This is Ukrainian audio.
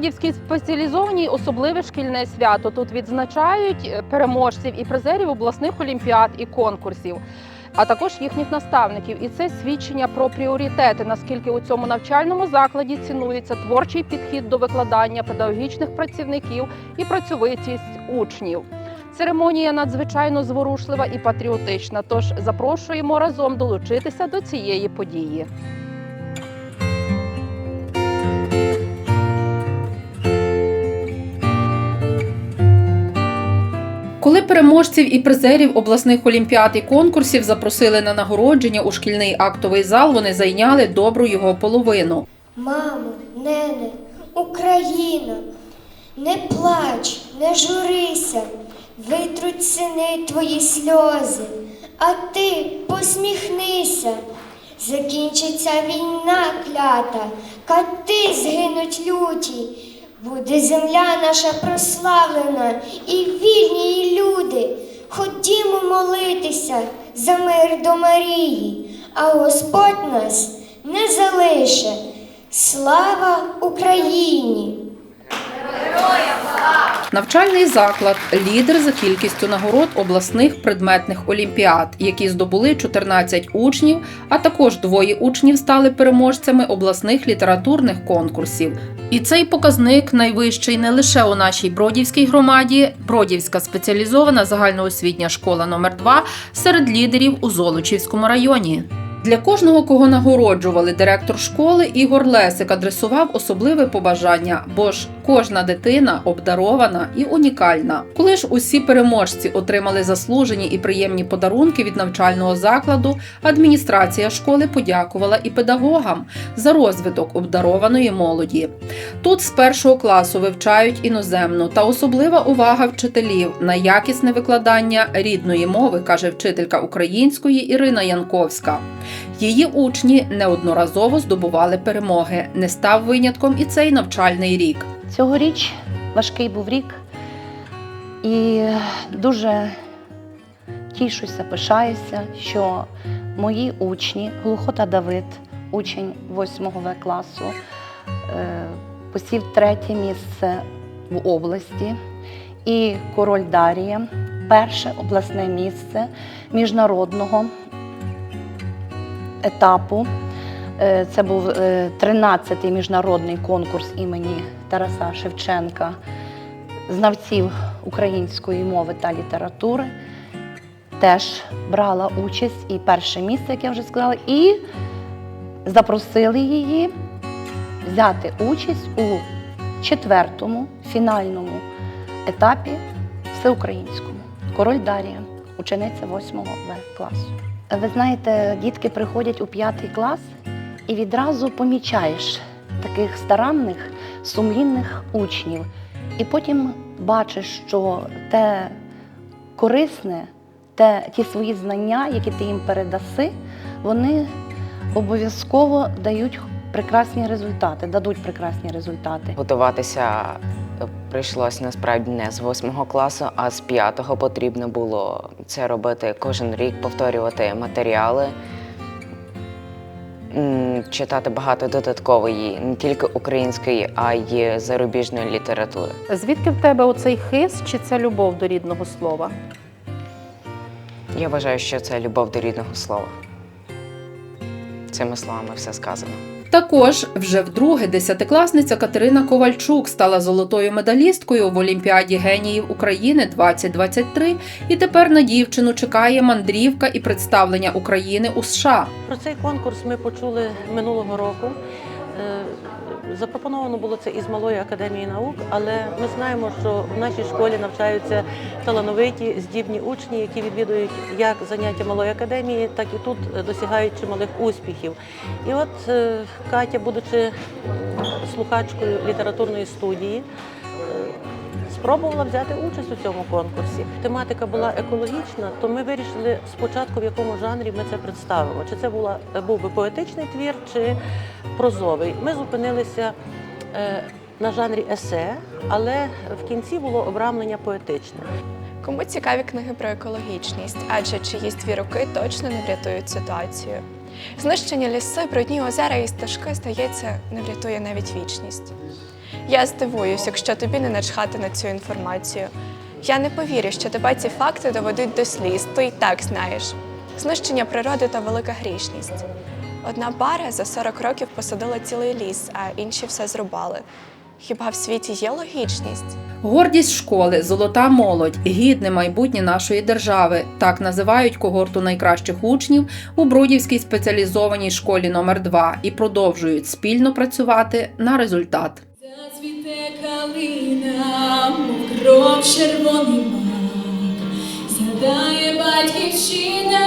Бродівській спеціалізованій особливе шкільне свято. Тут відзначають е, переможців і призерів обласних олімпіад і конкурсів, а також їхніх наставників. І це свідчення про пріоритети, наскільки у цьому навчальному закладі цінується творчий підхід до викладання педагогічних працівників і працьовитість учнів. Церемонія надзвичайно зворушлива і патріотична. Тож запрошуємо разом долучитися до цієї події. Коли переможців і призерів обласних олімпіад і конкурсів запросили на нагородження у шкільний актовий зал, вони зайняли добру його половину. Мамо, нене, Україна, не плач, не журися, витруть сини твої сльози, а ти посміхнися. Закінчиться війна клята, кати згинуть люті. Буде земля наша прославлена і вільні її люди. Ходімо молитися за мир до Марії, а Господь нас не залише. Слава Україні! Навчальний заклад лідер за кількістю нагород обласних предметних олімпіад, які здобули 14 учнів, а також двоє учнів стали переможцями обласних літературних конкурсів. І цей показник найвищий не лише у нашій Бродівській громаді, Бродівська спеціалізована загальноосвітня школа номер 2 серед лідерів у Золочівському районі. Для кожного, кого нагороджували директор школи, Ігор Лесик адресував особливе побажання, бо ж кожна дитина обдарована і унікальна. Коли ж усі переможці отримали заслужені і приємні подарунки від навчального закладу, адміністрація школи подякувала і педагогам за розвиток обдарованої молоді. Тут з першого класу вивчають іноземну та особлива увага вчителів на якісне викладання рідної мови, каже вчителька української Ірина Янковська. Її учні неодноразово здобували перемоги. Не став винятком і цей навчальний рік. Цьогоріч важкий був рік, і дуже тішуся, пишаюся, що мої учні, Глухота Давид, учень 8 В класу, е, посів третє місце в області, і король Дарія, перше обласне місце міжнародного етапу. Е, Це був е, 13-й міжнародний конкурс імені Тараса Шевченка, знавців української мови та літератури. Теж брала участь і перше місце, як я вже сказала, і запросили її взяти участь у четвертому фінальному етапі всеукраїнському. Король Дарія, учениця 8 В класу. Ви знаєте, дітки приходять у п'ятий клас і відразу помічаєш таких старанних, сумлінних учнів. І потім бачиш, що те корисне, те, ті свої знання, які ти їм передаси, вони обов'язково дають прекрасні результати, дадуть прекрасні результати. Готуватися прийшлось насправді не з восьмого класу, а з п'ятого потрібно було це робити кожен рік, повторювати матеріали, читати багато додаткової, не тільки української, а й зарубіжної літератури. Звідки в тебе оцей хист чи це любов до рідного слова? Я вважаю, що це любов до рідного слова. Цими словами все сказано. Також вже вдруге десятикласниця Катерина Ковальчук стала золотою медалісткою в Олімпіаді геніїв України 2023 і тепер на дівчину чекає мандрівка і представлення України у США. Про цей конкурс ми почули минулого року. Запропоновано було це із малої академії наук, але ми знаємо, що в нашій школі навчаються талановиті, здібні учні, які відвідують як заняття малої академії, так і тут досягають чималих успіхів. І от е, Катя, будучи слухачкою літературної студії, е, спробувала взяти участь у цьому конкурсі. Тематика була екологічна, то ми вирішили спочатку, в якому жанрі ми це представимо. Чи це була був би поетичний твір, чи прозовий. Ми зупинилися е, на жанрі есе, але в кінці було обрамлення поетичне. Кому цікаві книги про екологічність, адже чиїсь дві роки точно не врятують ситуацію. Знищення ліси, брудні озера і стежки, здається, не врятує навіть вічність. Я здивуюсь, якщо тобі не начхати на цю інформацію. Я не повірю, що тебе ці факти доведуть до сліз, ти і так знаєш. Знищення природи та велика грішність. Одна пара за 40 років посадила цілий ліс, а інші все зрубали. Хіба в світі є логічність? Гордість школи, золота молодь, гідне майбутнє нашої держави. Так називають когорту найкращих учнів у Бродівській спеціалізованій школі номер 2 і продовжують спільно працювати на результат. Мов кров червоний мак, згадає батьківщина,